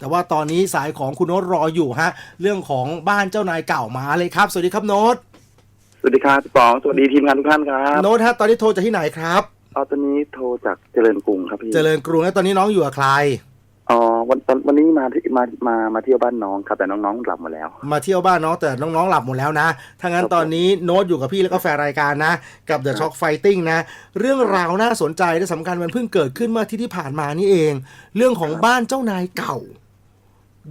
แต่ว่าตอนนี้สายของคุณโน้ตรออยู่ฮะ เรื่องของบ้านเจ้านายเก่ามาเลยครับ สวัสดีครับโน้ตสวัสดีครับพี่ป๋องสวัสดีทีมงานทุกท่านครับโน้ตฮะตอนนี้โทรจากที่ไหนครับเอาตอนนี้โทรจากเจริญกรุงครับพี่เจริญกรุงแล้วตอนนี้น้องอยู่กับใครอ๋อวันตอนวันนี้มาที่มามามาเที่ยวบ้านน้องครับแต่น้องๆกลับหมดแล้ว มาเที่ยวบ้านน้องแต่น้องๆหลับหมดแล้วนะถ้างั้นครับตอนนี้โน้ตอยู่กับพี่แล้วก็แฟนรายการนะ กับ The ครับ Shock Fighting นะ เรื่องราวน่าสนใจและสำคัญมันเพิ่งเกิดขึ้นเมื่ออาทิตย์ที่ผ่านมานี่เอง เรื่องของบ้านเจ้านายเก่า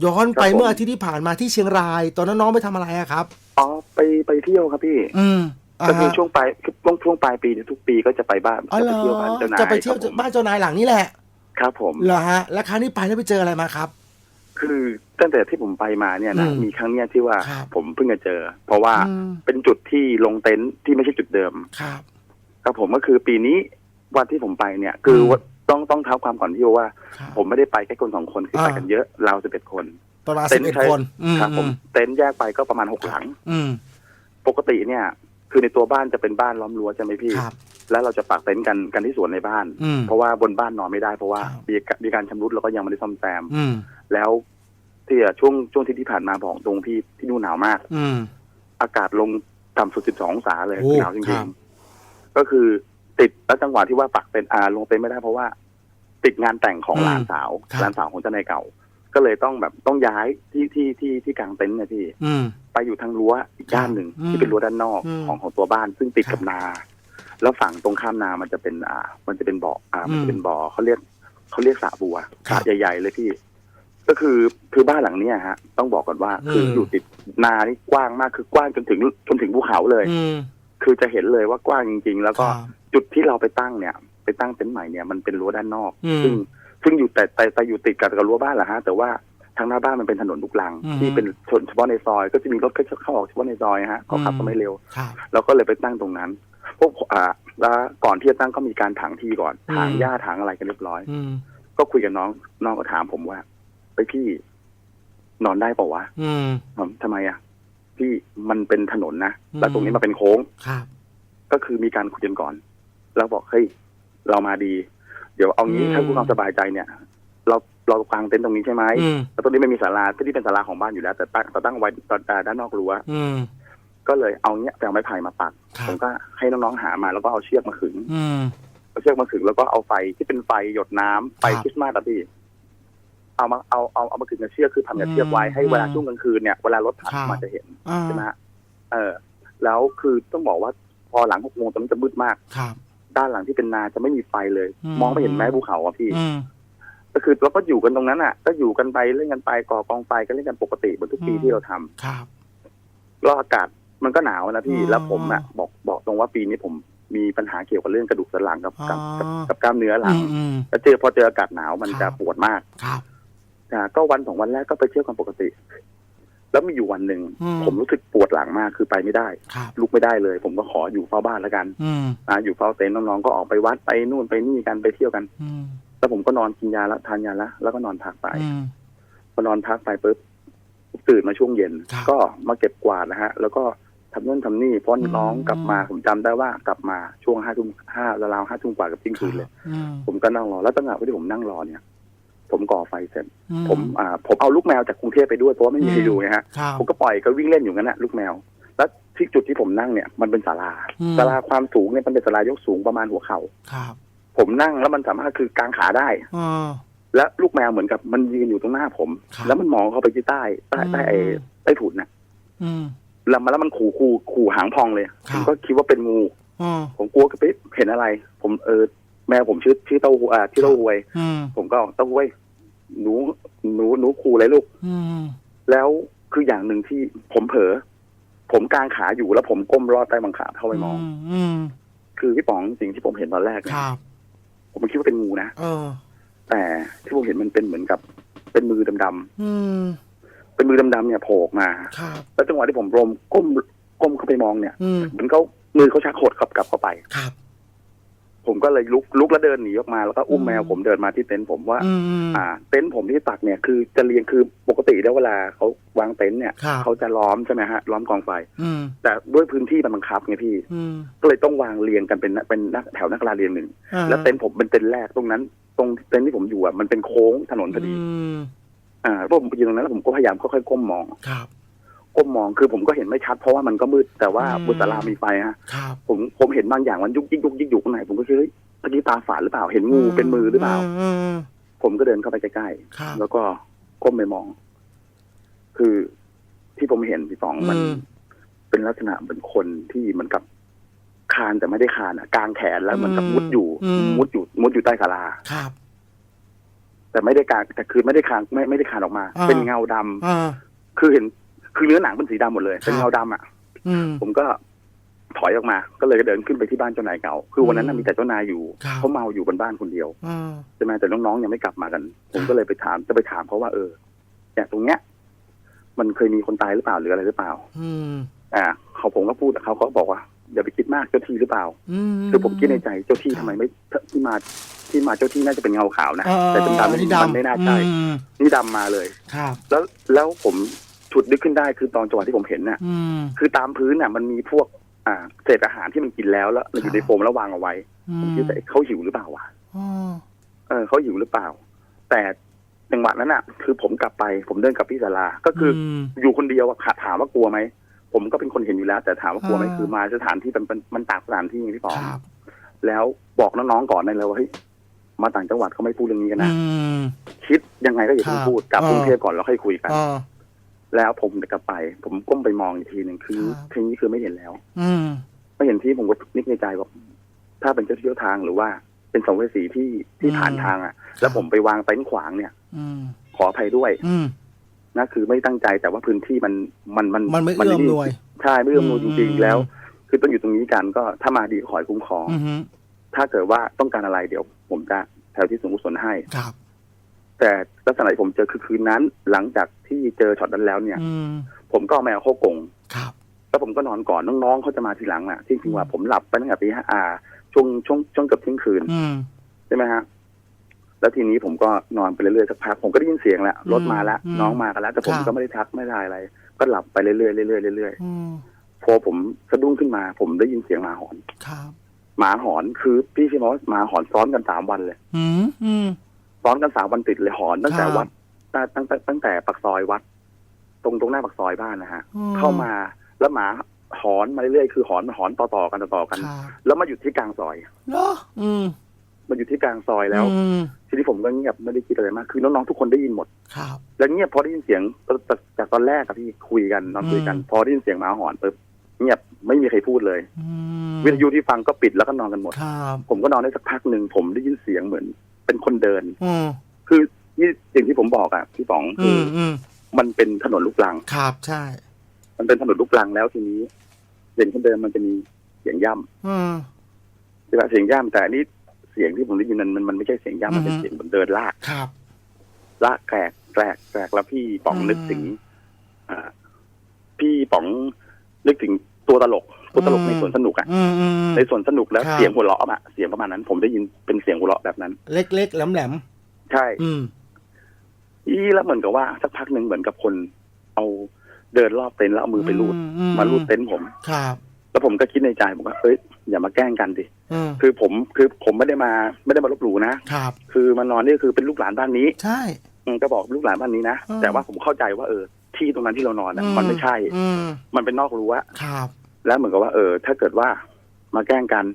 ย้อนไปเมื่ออาทิตย์ที่ผ่านมาที่เชียงราย ตอนนั้นน้องไปทำอะไรอะครับ อ๋อไปไปเที่ยวครับพี่อืมอ่าก็คือฮะช่วงปลายคือช่วงช่วงปลายปีเนี่ยทุกปีก็จะไปบ้านอ๋อจะเหรไปอเที่ยวบ้านเจ้านายจะไปเที่ยวครับผมบ้านเจ้านายหลังนี้แหละครับผม เหรอฮะแล้วครั้งนี้ไปแล้วไปเจออะไรมาครับ คือตั้งแต่ที่ผมไปมาเนี่ยนะอืมมีครั้งเนี้ยที่ว่าครับ ผมเพิ่งจะเจอ เพราะว่าอืมเป็นจุดที่ลงเต็นท์ที่ไม่ใช่จุดเดิม ครับ ครับผมก็คือปีนี้วันที่ผมไปเนี่ย คืออมว่า ต้องต้องเท้าความก่อนที่ว่าครับผมไม่ได้ไปแค่คนสองคนคือไปอ่ากันเยอะเราสิบเอ็ดคน ประมาณเต็สินบท์เอ็ดใช้คนอืมครับผมอืมเต็นท์แยกไปก็ประมาณหกหลัง อืมปกติเนี่ย คือในตัวบ้านจะเป็นบ้านล้อมรั้วใช่ไหมพี่ครับแล้วเราจะปักเต็นท์กันกันที่สวนในบ้านอืมเพราะว่าบนบ้านนอนไม่ได้เพราะว่าครับมีกมีการชำรุดแล้วก็ยังไม่ได้ซ่อมแซมอืมแล้วที่ช่วงช่วงที่ที่ผ่านมาบอกตรงพี่ที่นู่นหนาวมาก อืมอากาศลงต่ำสุด 12 องศาเลยโอ้หนาวจคริรังบๆก็คือ ติดแล้วจังหวะที่ว่าปักเป็นอาลงเต็นท์ไม่ได้เพราะว่า ติดงานแต่งของหลานสาวหลานสาวของเจ้านายเก่า ก็เลยต้องแบบต้องย้ายที่ที่ที่ที่กลางเต็นท์เนี่ยพี่ อืม ไปอยู่ทางรั้วอีกด้านหนึ่งอืมที่เป็นรั้วด้านนอกอืมของของตัวบ้าน ซึ่งติดครักับบนา แล้วฝั่งตรงข้ามนามันจะเป็นอ่า มันจะเป็นบ่ออ่า มันอืจะมเป็นบ่อเขาเรียกเขาเรียกสระบัวครัสบระใหญ่ๆเลยพี่ ก็คือคือบ้านหลังเนี้ยฮะ ต้องบอกก่อนว่า คืออืมอยู่ติดนานี่กว้างมากคือกว้างจนถึงจนถึงภูเขาเลย อืมคือจะเห็นเลยว่ากว้างจริง ๆ แล้วคก็รับ จุดที่เราไปตั้งเนี่ย ไปตั้งเต็นท์ใหม่เนี่ยมันเป็นรั้วด้านนอกอืมซึ่งซึ่งอยู่แต่แต่แต่อยู่ติดกับกับรั้วบ้านแหละฮะแต่ว่าทางหน้าบ้านมันเป็นถนนลูกลังอืมที่เป็นชนเฉพาะในซอย ก็จะมีรถเข้าออกเฉพาะในซอยฮะเขาขับก็ไม่เร็วครับเราก็เลยไปตั้งตรงนั้นพวกอ่าแล้วก่อนที่จะตั้งก็มีการถางที่ก่อนอืมถางหญ้าถางอะไรกันเรียบร้อยอืมก็คุยกับน้องน้องก็ถามผมว่าไปพี่นอนได้เปล่าวะอืมผมทำไมอะพี่มันเป็นถนนนะอืมแล้วตรงนี้มาเป็นโค้งครับก็คือมีการคุยกันก่อน แล้วบอกเฮ้ยเรามาดี เดี๋ยวเอางี้อืมถ้าคุณความสบายใจเนี่ย เราเรากางเต็นท์ตรงนี้ใช่ไหมอืมแล้วตรงนี้ไม่มีศาลาที่นี่เป็นศาลาของบ้านอยู่แล้ว แต่ตั้งแต่ตั้งไว้ตอนด้านนอกรั้วอืมก็เลยเอาเนี้ยไปเอาไม้ไผ่มาปักครัผบมก็ให้น้องๆหามาแล้วก็เอาเชือกมาขึงอืมเอาเชือกมาขึงแล้วก็เอาไฟที่เป็นไฟหยดน้ำไฟครับคริสต์มาสอะพี่เอามาเอาเอาเอามาขึงกับเชือกคือทำกับเชือกไว้ให้เวลาอืมช่วงกลางคืนเนี่ยเวลารถผ่านครับมาจะเห็นอ่าใช่ไหมฮะเออ แล้วคือต้องบอกว่าพอหลังหกโมงตอนนั้นจะมืดมากครับ ด้านหลังที่เป็นนาจะไม่มีไฟเลยอืมมองไม่เห็นแม้ภูเขาอะพี่อืมก็คือเราก็อยู่กันตรงนั้นอะ ก็อยู่กันไปเล่นกันไปก่อกองไฟก็เล่นกันปกติเหมือนทุกปีอืมที่เราทำครับแล้วอากาศมันก็หนาวนะพี่อืมแล้วผมอะ บอกบอกตรงว่าปีนี้ผมมีปัญหาเกี่ยวกับเรื่องกระดูกสันหลังกับกับอ๋อกับกับกล้ามเนื้อหลัอืงมอืมแล้วเจอพอเจออากาศหนาวมันครัจะบปวดมากครับอ่าก็วันสองวันแรกก็ไปเที่ยวกันปกติ แล้วมีอยู่วันหนึ่งอืผมรู้สึกปวดหลังมากคือไปไม่ได้ครับลุกไม่ได้เลย ผมก็ขออยู่เฝ้าบ้านแล้วกันอืมอ่าอยู่เฝ้าเต็นท์น้องๆก็ออกไปวัดไปนู่นไปนี่กันไปเที่ยวกันอืมแล้วผมก็นอนกินยาแล้วทานยาแล้วแล้วก็นอนพักไปอืมพอนอนพักไปปุ๊บตื่นมาช่วงเย็นครับก็มาเก็บกวาดนะฮะ แล้วก็ทำนู่นทำนี่เพราะอืมน้องกลับมาผมจำได้ว่ากลับมาช่วงห้าทุ่มห้าราวๆห้าทุ่มกว่ากับเที่ยงคืนเลยอืมผมก็นั่งรอแล้วตั้งแต่ที่ผมนั่งรอเนี่ย ผมก่อไฟเสร็จ อืผมอ่าผมเอาลูกแมวจากกรุงเทพไปด้วยเพราะว่าไม่มีใครอืม ดูไงฮะครับ ผมก็ปล่อยก็วิ่งเล่นอยู่งั้นนะลูกแมว แล้วที่จุดที่ผมนั่งเนี่ยมันเป็นศาลาอืม ศาลาความสูงเนี่ยมันเป็นศาลายกสูงประมาณหัวเข่าครับผมนั่งแล้วมันสามารถคือกางขาได้อ่าและลูกแมวเหมือนกับมันยืนอยู่ตรงหน้าผม ครับแล้วมันมองเข้าไปที่ใต้ใต้ใต้ไอ้อืม ใต้ถุนนะอืม แล้วมันแล้วมันขู่ขู่ขู่หางพองเลยครัผบมก็คิดว่าเป็นงูอ่าผมกลัวกับเอ๊ะเห็นอะไร ผมเออ แมวผมชื่อชื่อเต้าหู้อ่าชื่อเต้าหวย อืมผมก็เต้าหวยหนูหนูหนูขู่อะไรลูก อืมแล้วคืออย่างหนึ่งที่ผมเผลอผมกางขาอยู่แล้วผมก้มลอดใต้บังขาเข้าไปมอง อืมคือพี่ป๋องสิ่งที่ผมเห็นตอนแรกคเนี่ยรับ ผมไม่คิดว่าเป็นงูนะเออ แต่ที่ผมเห็นมันเป็นเหมือนกับ เป็นมือดำอืมๆเป็นมือดำๆเนี่ยโผล่ออกมา ครับ แล้วจังหวะที่ผมรมก้มก้มเข้าไปมองเนี่ยอืมเหมือนเขามือเขาชักโคดกลับกลับเข้าไป ครับ ผมก็เลยลุกลุกแล้วเดินหนีออกมาแล้วก็อุ้มอืมแมวผมเดินมาที่เต็นท์ผมว่า อืม อ่า เต็นท์ผมที่ตักเนี่ยคือจะเรียงคือปกติแล้วเวลาเขาวางเต็นท์เนี่ยครับ เขาจะล้อมใช่ไหมฮะล้อมกองไฟอืม แต่ด้วยพื้นที่มันบังคับไงพี่ อืมก็เลยต้องวางเรียงกันเป็นเป็นนักแถวนักลาเรียงหนึ่ง อ่าแล้วเต็นท์ผมเป็นเต็นท์แรกตรงนั้น ตรงเต็นท์ที่ผมอยู่อะมันเป็นโค้งถนนพอดีอืมอ่าเพราะผมไปยืนตรงนั้นแล้วผมก็พยายามค่อยๆก้มมอง ครับ ก้มมองคือผมก็เห็นไม่ชัดเพราะว่ามันก็มืดแต่ว่าอืม บนศาลามีไฟฮะครับผมผมเห็นบางอย่างมันยุกยิกยุกยิกอยู่ข้างในผมก็คิดเฮ้ยตะกี้ตาฝาดหรือเปล่าเห็นงูเป็นมือหรือเปล่าอืมผมก็เดินเข้าไปใกล้ครับ ๆแล้วก็ก้มไปมอง คือที่ผมเห็นพี่สองมัน อืม เป็นลักษณะเหมือนคนที่เหมือนกับคานแต่ไม่ได้คานอะกลางแขนแล้วเหมือนกับมุดอยู่ อืม มุดอยู่ มุดอยู่ใต้ศาลา ครับ แต่ไม่ได้กลางแต่คือไม่ได้คานไม่ไม่ได้คานออกมา อ่า เป็นเงาดำอ่าคือเห็น คือเนื้อหนังเป็นสีดำหมดเลย เป็นครับเงาดำอะ อืม ผมก็ถอยออกมา ก็เลยเดินขึ้นไปที่บ้านเจ้านายเก่า คือวันนั้นน่ะอืมมีแต่เจ้านายอยู่ ครับ เขาเมาอยู่บนบ้านคนเดียวอ่าใช่ไหมแต่น้องๆยังไม่กลับมากัน ผมครับก็เลยไปถาม จะไปถามเขาว่าเออเนี่ยตรงเนี้ย มันเคยมีคนตายหรือเปล่าหรืออะไรหรือเปล่า อืมอ่า เขาผมก็พูดเขาก็บอกว่าอย่าไปคิดมากเจ้าที่หรือเปล่า อืม คือผมคิดในใจเจ้าที่ครับทำไมไม่ที่มาที่มาเจ้าที่น่าจะเป็นเงาขาวนะเออแต่เป็นดำอันนี้มันไม่น่าใช่ อืมนี่ดำมาเลย ครับ แล้วแล้วผม ฉุดนึกขึ้นได้คือตอนจังหวะที่ผมเห็นน่ะ อืม คือตามพื้นน่ะ มันมีพวก อ่า เศษอาหารที่มันกินแล้วแล้วมันอยู่ในครับโฟมแล้ววางเอาไว้อืผมมคิดว่าเอ๊ะเขาหิวหรือเปล่าวะอ๋อเออเขาหิวหรือเปล่า แต่จังหวะนั้นน่ะ คือผมกลับไปผมเดินกลับที่ศาลาก็คืออม อยู่คนเดียวอะค่ะถามว่ากลัวไหมผมก็เป็นคนเห็นอยู่แล้ว แต่ถามว่ากลัวไหมอ่า คือมาสถานที่มันมันมันต่างสถานที่ไงพี่ปอครับแล้วบอกน้องๆก่อนได้เลยว่าเฮ้ยมาต่างจังหวัดเขาไม่พูดเรื่องนี้กันนะอืม คิดยังไงก็อย่าเพิ่งครับพูดกลับอ่ากรุงเทพก่อนแล้วค่อยคุยกัน อ่า แล้วผมกลับไป ผมก้มไปมองอีกทีหนึ่งคือครับ ทีนี้คือไม่เห็นแล้ว อืม ไม่เห็นที่ผมก็นึกในใจว่าถ้าเป็นเจ้าที่เจ้าทางหรือว่าเป็นสัมภเวสีที่ที่ผ่านทางอะ แล้วผมไปวางเต็นท์ขวางเนี่ย อืมขออภัยด้วยอืม นะคือไม่ตั้งใจแต่ว่าพื้นที่มันมันมันมันไม่เอื้อมหน่วย ใช่ไม่เอื้อมหน่วยจริง อืม ๆ แล้ว คือต้องอยู่ตรงนี้กันก็ถ้ามาดีก็ขอให้คุ้มครอง อือฮึถ้าเกิดว่าต้องการอะไรเดี๋ยว ผมจะแถวที่สูงกุศลให้ ครับ แต่ลักษณะที่ผมเจอคือคืนนั้น หลังจากที่เจอช็อตนั้นแล้วเนี่ย อืมผมก็เอาแมวเข้ากรงครับ แล้วผมก็นอนก่อนน้องๆเขาจะมาทีหลังอะที่จริงว่าผมหลับไปตั้งแต่ตีห้าอ่าช่วงช่วงช่วงเกือบเที่ยงคืน อืม ใช่ไหมฮะ แล้วทีนี้ผมก็นอนไปเรื่อยๆสักพักผมก็ได้ยินเสียงแล้วรถมาแล้วอืมน้องมากันแล้วแต่ผมครับก็ไม่ได้ทักไม่ได้อะไร ก็หลับไปเรื่อยๆเรื่อยๆเรื่อยอืมๆพอผมสะดุ้งขึ้นมา ผมได้ยินเสียงหมาหอน ครับ หมาหอนคือพี่ชิมอสหมาหอนซ้อนกันสามวันเลย อืมอืม ซ้อนกันสามวันติดเลยหอนตั้งแต่ครับวัดตั้งตั้งตั้งตั้งแต่ปากซอยวัด ตรงตรงหน้าปากซอยบ้านนะฮะอืเข้ามาแล้วหมาหอนมาเรื่อยๆคือหอนมาหอนต่อๆกันต่อๆกันครับแล้วมาหยุดที่กลางซอยเหรออืมมาหยุดที่กลางซอยแล้วอืมทีนี้ผมก็เงียบไม่ได้คิดอะไรมาก คือน้องๆทุกคนได้ยินหมดครับแล้วเงียบพอได้ยินเสียงจากจากตอนแรกอะพี่คุยกันนอนคุยกันอืมพอได้ยินเสียงหมาหอนปุ๊บเงียบไม่มีใครพูดเลยอืมวิทยุที่ฟังก็ปิดแล้วก็นอนกันหมดครับผมก็นอนได้สักพักหนึ่งผมได้ยินเสียงเหมือน เป็นคนเดิน อืมคือนี่สิ่งที่ผมบอกอะพี่ป๋องอืคือมอืมมันเป็นถนนลูกรัง ครับใช่ มันเป็นถนนลูกรังแล้วทีนี้เสียงคนเดินมันจะมีเสียงย่อืมำใช่ไหมเสียงย่ำแต่อันนี้เสียงที่ผมได้ยินนั้นมันมันไม่ใช่เสียงย่ำมันเป็นอือฮึ เสียงเหมือนเดินลากครับ ลากแกรกแกรกแกรกแล้วพี่ป๋องอืม นึกถึง อ่า พี่ป๋องนึกถึงตัวตลก ตัวตลกอืมในสวนสนุกอะอืมอืมในสวนสนุกแล้วครับเสียงหัวเราะอะเสียงประมาณนั้น ผมได้ยินเป็นเสียงหัวเราะแบบนั้น เล็กๆแหลมใช่ๆอืมอีแล้วเหมือนกับว่า สักพักหนึ่งเหมือนกับคน เอาเดินรอบเต็นท์แล้วเอามือไปรูดมารูดเต็นท์ผมครับแล้วผมก็คิดในใจผมว่าเอ้ยอย่ามาแกล้งกันดิอืมคือผมคือผมไม่ได้มาไม่ได้มาลบหลู่นะครับ คือมานอนนี่คือเป็นลูกหลานบ้านนี้ ใช่อืมก็บอกลูกหลานบ้านนี้นะอืมแต่ว่าผมเข้าใจว่าเออที่ตรงนั้นที่เรานอนน่ะอืมันไม่ใช่อืมมันเป็นนอกรั้วครับ แล้วเหมือนกับว่าเออ ถ้าเกิดว่ามาแกล้งกัน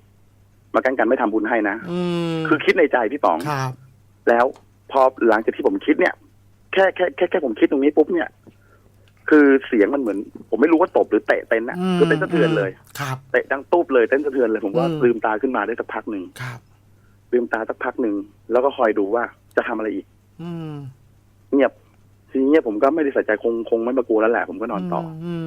มาแกล้งกันไม่ทำบุญให้นะอืมคือคิดในใจพี่ป๋องครับ แล้วพอหลังจากที่ผมคิดเนี่ย แค่แค่แค่แค่ผมคิดตรงนี้ปุ๊บเนี่ย คือเสียงมันเหมือน ผมไม่รู้ว่าตบหรือเตะเต็นท์นะอืมคือเต็นท์สะเทือนเลยครับเตะดังตุ๊บเลยเต็นท์สะเทือนเลยผมก็อืมลืมตาขึ้นมาได้สักพักหนึ่งครับลืมตาสักพักหนึ่งแล้วก็คอยดูว่าจะทำอะไรอีก อืมเงียบทีนี้ผมก็ไม่ได้ใส่ใจคงคงไม่มากลัวแล้วแหละผมก็นอนต่อออืม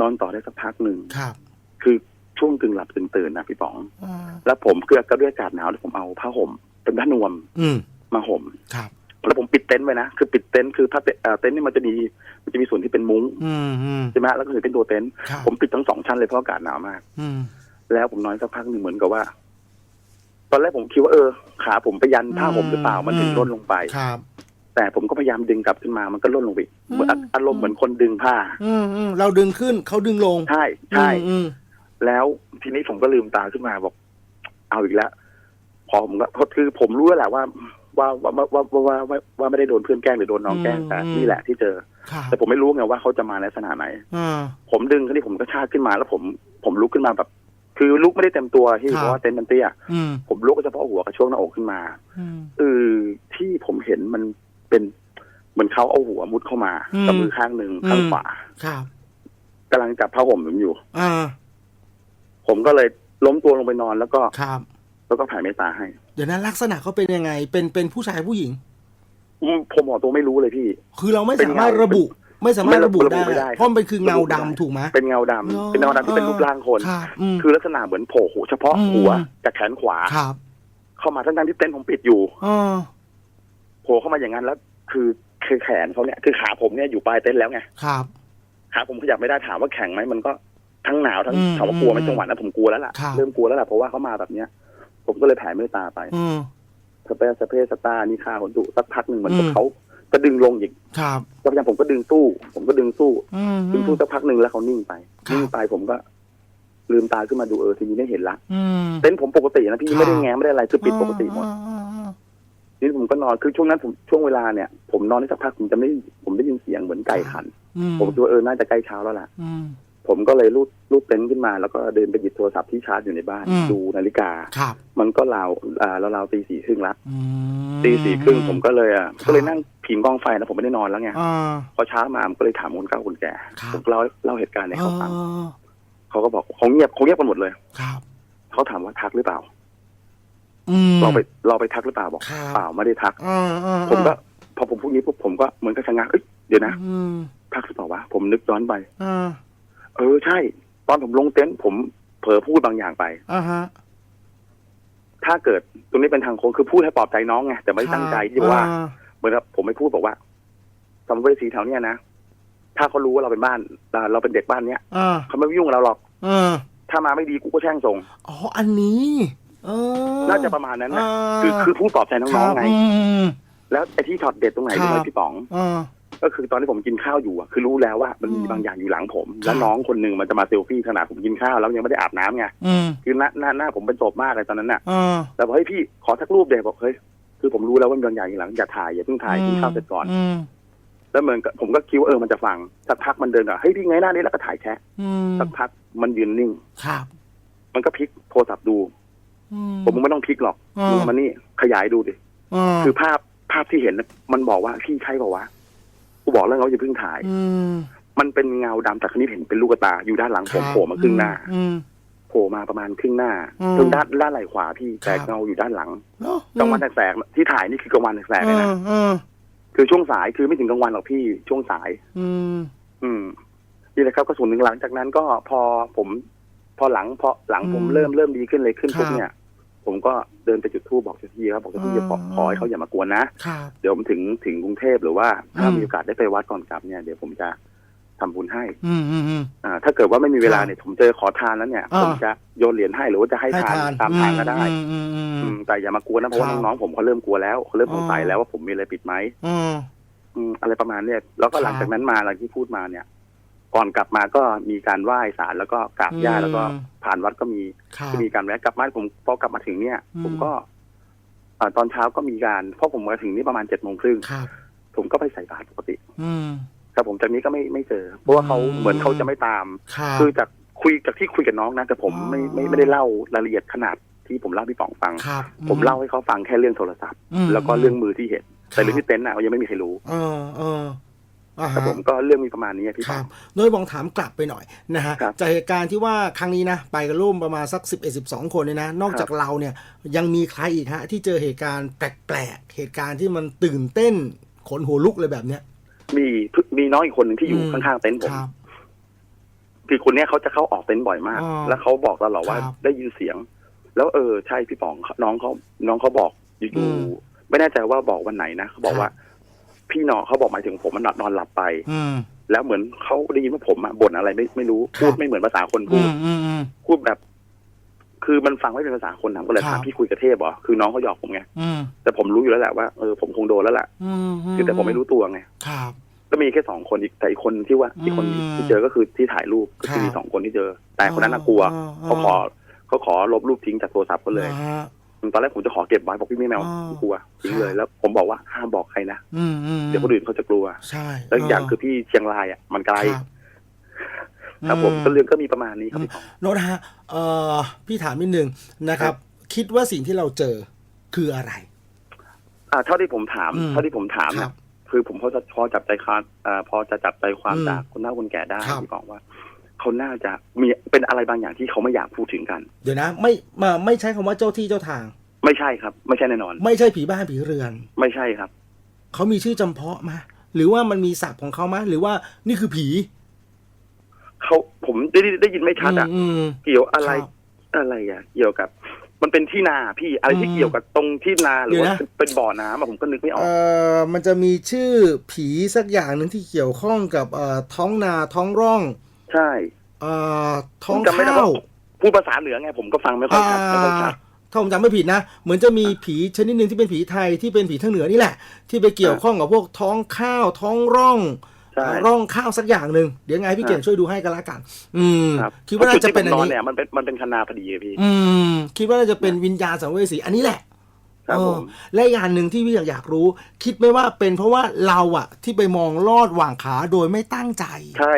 นอนต่อได้สักพักหนึ่งครับ คือช่วงกึ่งหลับกึ่งตื่นนะพี่ป๋องอ่าแล้วผมเกลือก็ด้วยอากาศหนาวแล้วผมเอาผ้าห่ม เป็นผ้านวม อืมมาห่มครับแล้วผมปิดเต็นท์ไว้นะคือปิดเต็นท์คือผ้าเต็นท์เอ่อเต็นท์นี่มันจะมีมันจะมีส่วนที่เป็นมุ้งอืมอืมใช่ไหมแล้วก็คือเป็นตัวเต็นท์ครับผมปิดทั้งสองชั้นเลยเพราะอากาศหนาวมากอืมแล้วผมนอนสักพักหนึ่งเหมือนกับว่า ตอนแรกผมคิดว่าเออขาผมไปยันผ้าห่มหรือเปล่ามันถึงร่นลงไปครับ แต่ผมก็พยายามดึงกลับขึ้นมามันก็ร่นลงไปอีกเหมือนอืมอารมณ์เหมือนคนดึงผ้า อืมอืมเราดึงขึ้นเขาดึงลงใช่ใช่อืมแล้วทีนี้ผมก็ลืมตาขึ้นมาบอก เอาอีกแล้วพอผมก็คือผมรู้แล้วแหละว่าว่าว่าว่าว่าว่าว่าว่าไม่ได้โดนเพื่อนแกล้งหรือโดนน้องแกล้งอืมแต่อืมนี่แหละที่เจอครับแต่ผมไม่รู้ไงว่าเขาจะมาในลักษณะไหนอ่าผมดึงคราวนี้ผมก็ชากขึ้นมาแล้วผมผมลุกขึ้นมาแบบ คือลุกไม่ได้เต็มตัวที่ครับเพราะว่าเต็นท์มันเตี้ยอืมผมลุกก็เฉพาะหัวกับช่วงหน้าอกขึ้นมาอืมเออที่ผมเห็นมัน เป็นเหมือนเขาเอาหัวมุดเข้ามาอืม กับมือข้างหนึ่งข้างอืมขวาครับกำลังจับผ้าห่มผมอยู่ อ่าผมก็เลยล้มตัวลงไปนอนแล้วก็ครับ แล้วก็แผ่เมตตาให้เดี๋ยวนั้นลักษณะเขาเป็นยังไง เป็นเป็นผู้ชายผู้หญิง อืมผมบอกตัวไม่รู้เลยพี่ คือเราไม่เป็นสามารถเงาระบุไม่สามารถระบุระบุได้ไม่ได้ เพราะมันเป็นคือเงาระบุไม่ดำได้ถูกไหมเป็นเงาดำเป็นเงาดำที่เป็นรูปร่างคน ครับอืม คือลักษณะเหมือนโผล่หัวเฉพาะอืม หัวจากแขนขวา ครับเข้ามาทั้งๆที่เต็นท์ผมปิดอยู่ อ่าโผล่เข้ามาอย่างนั้นแล้ว คือคือแขนเขาเนี่ยคือขาผมเนี่ยอยู่ปลายเต็นท์แล้วไงครับขาผมขยับไม่ได้ถามว่าแข็งไหมมันก็ทั้งหนาวทั้งอืมถามว่ากลัวไหมอืมจังหวะนั้นผมกลัวแล้วล่ะครับเริ่มกลัวแล้วล่ะเพราะว่าเขามาแบบเนี้ย ผมก็เลยแผ่เมตตาไปอืมสเปซสเปซสตาร์นี่ค่าคนดุสักพักหนึ่งเหมือนกับอืมเขาจะดึงลงอีกครับก็พยายามผมก็ดึงสู้ ผมก็ดึงสู้อืมดึงสู้สักพักหนึ่งแล้วเขานิ่งไปครับนิ่งไปผมก็ ลืมตาขึ้นมาดูเออทีนี้ไม่เห็นละอืมเต็นท์ผมปกตินะพี่ครับไม่ได้แง้มไม่ได้อะไรคือปิดปกติหมด อ่าอ่าอ่านี่ผมก็นอนคือช่วงนั้นผมช่วงเวลาเนี่ย ผมนอนได้สักพักผมจะไม่ผมได้ยินเสียงเหมือนไก่ขัน อืมผมคิดว่าเออน่าจะใกล้เช้าแล้วล่ะ อืม ผมก็เลยรูดรูดเต็นท์ขึ้นมา แล้วก็เดินไปหยิบโทรศัพท์ที่ชาร์จอยู่ในบ้าน อืม ดูนาฬิกา ครับมันก็ราวอ่าราวๆตีสี่ครึ่งละอืม ตีสี่ครึ่งผมก็เลยอะครับ ก็เลยนั่งผิงกองไฟนะผมไม่ได้นอนแล้วไงอ่า พอเช้ามาผมก็เลยถามคนเก่าคนแก่ครับ ผมเล่าเล่าเหตุการณ์ให้เขาฟังอ่าเขาก็บอกเขาเงียบเขาเงียบกันหมดเลย ครับ เขาถามว่าทักหรือเปล่าอืม เราไปเราไปทักหรือเปล่าบอกครับเปล่าไม่ได้ทักอ่าอ่าผมก็พอผมพูดงี้ปุ๊บผมก็เหมือนกับชะงักเอ้ยเดี๋ยวนะอืมทักหรือเปล่าวะผมนึกย้อนไปอ่าเออใช่ ตอนผมลงเต็นท์ผมเผลอพูดบางอย่างไปอ่าฮะถ้าเกิดตรงนี้เป็นทางโค้งคือพูดให้ปลอบใจน้องไงแต่ไม่ได้ตั้งใจที่ว่าอ่เหมือนกับผมไม่พูดบอกว่าสัมภเวสีแถวเนี้ยนะถ้าเขารู้ว่าเราเป็นบ้านเราเราเป็นเด็กบ้านเนี้ยอ่าเขาไม่ยุ่งกับเราหรอกอ่าถ้ามาไม่ดีกูก็แช่งส่ง อ๋อ อันนี้ เออ น่าจะประมาณนั้นนะาคือคือพูดปลอบใจน้องๆไง ครับอืมแล้วไอ้ที่ช็อตเด็ดตรงไหนครับรู้ไหมพี่ป๋องอ่าก็คือตอนที่ผมกินข้าวอยู่อะคือรู้แล้วว่ามันมีอืมบางอย่างอยู่หลังผม ครับ แล้วน้องคนหนึ่งมันจะมาเซลฟี่ขณะผมกินข้าวแล้วยังไม่ได้อาบน้ำไงอืมคือหน้าหน้าหน้าผมเป็นศพมากเลยตอนนั้นน่ะอ่าแต่บอกเฮ้ยพี่ขอทักรูปเด็กบอกเฮ้ยคือผมรู้แล้วว่ามีบางอย่างอยู่หลังอย่าถ่ายอย่าเพิ่งถ่ายกินข้าวเสร็จก่อนอืมแล้วเหมือนกับผมก็คิดว่าเออมันจะฟังสักพักมันเดินอะเฮ้ยพี่ไงหน้านี้แล้วก็ถ่ายแชะอืมสักพักมันยืนนิ่ง ครับ มันก็พลิกโทรศัพท์ดูอื ผมไม่ต้องพลิกหรอกอ่ามึงมานี่ขยายดูดิอ่าคือภาพภาพที่เห็นน่ะมันบอกว่าพี่ใช่เปล่าวะกูบอกแล้วเราอย่าเพิ่งถ่ายอืมมันเป็นเงาดำแต่ครั้นี้เห็นเป็นลูกตาอยู่ด้านหลังผมโผล่มาครึ่งหน้าอืมโผล่มาประมาณครึ่งหน้าอืมตรงด้านด้านไหล่ขวาพี่แต่ครับเงาอยู่ด้านหลังเนาะกลางวันแสกๆที่ถ่ายนี่คือกลางวันแสกๆเลยนะอืมคือช่วงสายคือไม่ถึงกลางวันหรอกพี่ช่วงสาย อืม อืมนี่แหละครับก็ส่วนหนึ่งหลังจากนั้นก็พอผม พอหลังพอหลังผมเริ่มเริ่มดีขึ้นเลยขึ้นปุ๊บเนี่ย ผมก็เดินไปจุดธูปบอกเจ้าที่ครับบอกเจ้าที่จะขอขอให้เขาอย่ามากวนนะครับเดี๋ยวผมถึงถึงกรุงเทพหรือว่าถ้าอืมมีโอกาสได้ไปวัดก่อนกลับเนี่ยเดี๋ยวผมจะทำบุญให้อืมอืมอืมอ่า ถ้าเกิดว่าไม่มีเวลาครับเนี่ยผมเจอขอทานแล้วเนี่ยอ่าผมจะโยนเหรียญให้หรือว่าจะให้ให้ทานทานตามทางก็ได้ อืมอืมอืมอือืมมแต่อย่ามากวนนะเพราะว่าครับน้องๆผมเขาเริ่มกลัวแล้วเขาเริ่มสงสัยอ๋อแล้วว่าผมมีอะไรปิดไหมอืมอืมอะไรประมาณเนี่ยแล้วก็หลังครับจากนั้นมาหลังที่พูดมาเนี่ย ก่อนกลับมาก็มีการไหว้ศาลแล้วก็กราบย่าอืมแล้วก็ผ่านวัดก็มีครับก็มีการแวะกลับมาผมพอกลับมาถึงเนี่ยอืมผมก็อ่าตอนเช้าก็มีการเพราะผมมาถึงนี่ประมาณเจ็ดโมงครึ่งครับผมก็ไปใส่บาตรปกติอืมแต่ผมจากนี้ก็ไม่ไม่เจอ เพราะว่าเขาอืมเหมือนเขาจะไม่ตามครับคือจากคุยจากที่คุยกับน้องนะแต่ผมอ๋อไม่ไม่ไม่ได้เล่ารายละเอียดขนาดที่ผมเล่าให้พี่ป๋องฟังครับผมเล่าให้เขาฟังแค่เรื่องโทรศัพท์มแล้วก็เรื่องมือที่เห็นครับแต่เรื่องที่เต็นท์น่ะยังไม่มีใครรู้ เออเออ อ่าแต่ฮะผมก็เรื่องมีประมาณนี้อะพี่คป๋อรังบโดยบองถามกลับไปหน่อยนะฮะ ครับจากเหตุการณ์ที่ว่าครั้งนี้นะ ไปกันร่วมประมาณสัก 11 12 คนเนี่ยนะ นอกจากเราเนี่ยยังมีใครอีกฮะ ที่เจอเหตุการณ์แปลกๆ เหตุการณ์ที่มันตื่นเต้นขนหัวลุกเลยแบบเนี้ย มีมีน้องอีกคนหนึ่งที่อยู่อืมข้างๆเต็นท์ผม ครับ คือคนเนี้ยเขาจะเข้าออกเต็นท์บ่อยมาก อ๋อแล้วเขาบอกตลอดว่าครับได้ยินเสียง แล้วเออใช่พี่ป๋องน้องเขาน้องเขาบอกออืยู่มๆไม่แน่ใจว่าบอกวันไหนนะเขาบอกครับว่า พี่น้องเขาบอกหมายถึงผมมันนอนนอนหลับไป อืมแล้วเหมือนเขาได้ยินว่าผมอะบ่นอะไรไม่ไม่รู้ครับพูดไม่เหมือนภาษาคนพูอืด มอืมอืม พูดแบบ คือมันฟังไม่เป็นภาษาคนถามก็เลยครับ ถามพี่คุยกับเทพเหรอคือน้องเขาหยอกผมไงอืมแต่ผมรู้อยู่แล้วแหละว่าเออผมคงโดนแล้วแหละอืมคือแต่ผมไม่รู้ตัวไงครับ ก็มีแค่สองคนอีกแต่อีกคนที่ว่าอีกคนอืมที่เจอก็คือที่ถ่ายรูปก็คือครับมีสองคนที่เจอ แต่คนนั้นน่ะกลัวอ๋อ เขาขอเขาขอลบรูปทิ้งจากโทรศัพท์เขาเลย นะฮะ ตอนแรกผมจะขอเก็บไว้บอกพี่ไม่แมวอ๋อกลัวทิ้งเลยครับแล้ว ผมบอกว่าห้ามบอกใครนะอืมอืมเดี๋ยวคนอื่นเขาจะกลัวใช่แล้วอีกอย่างคือพี่เชียงรายอะมันไกลครับครับผมอืมก็เรื่องก็มีประมาณนี้ครับพี่ป๋องโนตฮะเอ่อพี่ถามนิดนึงนะครับ คิดว่าสิ่งที่เราเจอคืออะไร อ่า เท่าที่ผมถามอืมเท่าที่ผมถามครันะบคือผมพอจะพอจับใจความอ่าพอจะจับใจความอืมจากคนเฒ่าคนแก่ได้ครับพี่ป๋องว่า เขาน่าจะมีเป็นอะไรบางอย่างที่เขาไม่อยากพูดถึงกัน เดี๋ยวนะ ไม่มาไม่ใช้คำว่าเจ้าที่เจ้าทาง ไม่ใช่ครับ ไม่ใช่แน่นอน ไม่ใช่ผีบ้านผีเรือน ไม่ใช่ครับ เขามีชื่อจำเพาะมาหรือว่ามันมีศัพท์ของเขาไหมหรือว่านี่คือผีเขาผมได้ได้ได้ยินไม่ชัดอะ อืม เกี่ยวอะไรครับอะไรอะ เกี่ยวกับ มันเป็นที่นาพี่อะไรที่อืมเกี่ยวกับตรงที่นาหรือเดี๋ยวว่านะ เป็นบ่อน้ำอะผมก็นึกไม่ออก เอ่อมันจะมีชื่อผีสักอย่างหนึ่งที่เกี่ยวข้องกับเอ่อท้องนาท้องร่อง ใช่เอ่อท้ผองมจำไม่ได้ข้าว่าวพูดภาษาเหนือไงผมก็ฟังไม่ค่อยชัดไม่ค่อยชัด ถ้าผมจำไม่ผิดนะ เหมือนจะมีผีชนิดหนึ่งที่เป็นผีไทยที่เป็นผีทางเหนือนี่แหละ ที่ไปเกี่ยวข้องกับพวกท้องข้าวท้องร่องใช่ ร่องข้าวสักอย่างหนึ่งเดี๋ยวไงพี่เก่งช่วยดูให้กันละกัน อืมครับคิดว่าน่าจะเป็นอันจุดที่ผมนี้ เนี่ยมันเป็นมันเป็นคณาพอดีอะพี่ อืม คิดว่าน่าจะเป็นวิญญาณสังเวสีอันนี้แหละครับเอผอม และอีกอย่างหนึ่งที่พี่อยากอยากรู้ คิดไหมว่าเป็นเพราะว่าเราอะที่ไปมองลอดหว่างขาโดยไม่ตั้งใจ ใช่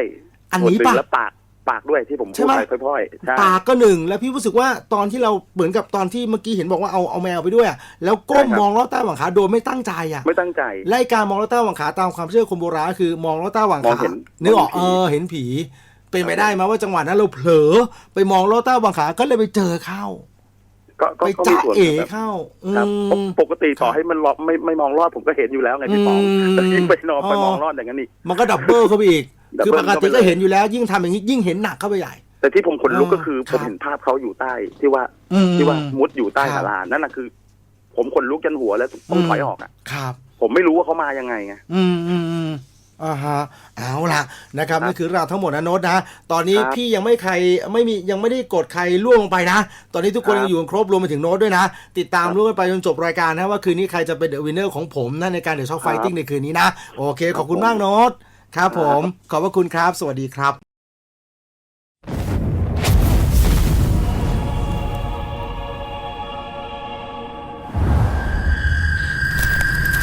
อันนี้ส่วหปะแล้วปากปากด้วยที่ผมใช่พูดปะไปพร่อยๆใช่ปากก็หนึ่งแล้วพี่รู้สึกว่าตอนที่เราเหมือนกับตอนที่เมื่อกี้เห็นบอกว่าเอาเอาแมวไปด้วยอะแล้วก้มมองลอดใต้หว่างขาโดยไม่ตั้งใจอะไม่ตั้งใจและไอ้การมองลอดใต้หว่างขาตามความเชื่อคนโบราณก็คือมองลอดใต้หว่างมองขาเห็นนึกออกมองเอเห็นผีอเห็นผี เป็นไปได้ไหมว่าจังหวะนั้นเราเผลอไปมองลอดใต้หว่างขาก็เลยไปเจอเข้า ก็ก็ไปก็มีจ้าส่วนเอ๋ครับเข้าอืครับมปกติต่อครับให้มันรอไม่ไม่มองรอดผมก็เห็นอยู่แล้วไงพี่ป๋องอืม แต่ยิ่งไปนอนไปอ๋อมองรอดอย่างนั้นอีก มันก็ดับเบิลเข้าไปอีก ดับคือเบิปลกติเข้าไปก็เลยเห็นอยู่แล้ว ยิ่งทำอย่างนี้ยิ่งเห็นหนักเข้าไปใหญ่ แต่ที่ผมขนลุกเออก็คือคผรับ มเห็นภาพเขาอยู่ใต้ ที่ว่าอืม ที่ว่ามุดอยู่ใต้ครับ ศาลานั่นแหะคือ ผมขนลุกจนหัวแล้วต้องอืมถอยออกอะ ครับ ผมไม่รู้ว่าเขามายังไงไง อืมอืมอืม อ่าฮะเอาล่ะนะครับครับนี่คือเรื่องราวทั้งหมดนะโน้ตนะ ตอนนี้ครับพี่ยังไม่ใครไม่มียังไม่ได้กดใครล่วงลงไปนะ ตอนนี้ทุกคนครับยังอยู่กันครบรวมไปถึงโน้ตด้วยนะ ติดตามครับรู้กันไปจนจบรายการนะว่าคืนนี้ใครจะเป็นเดอะวินเนอร์ของผมนะในการเดอะช็อคไฟติ้งในคืนนี้นะ โอเค ขอบคุณผมมากโน้ตครับผม ขอบพระคุณครับ สวัสดีครับ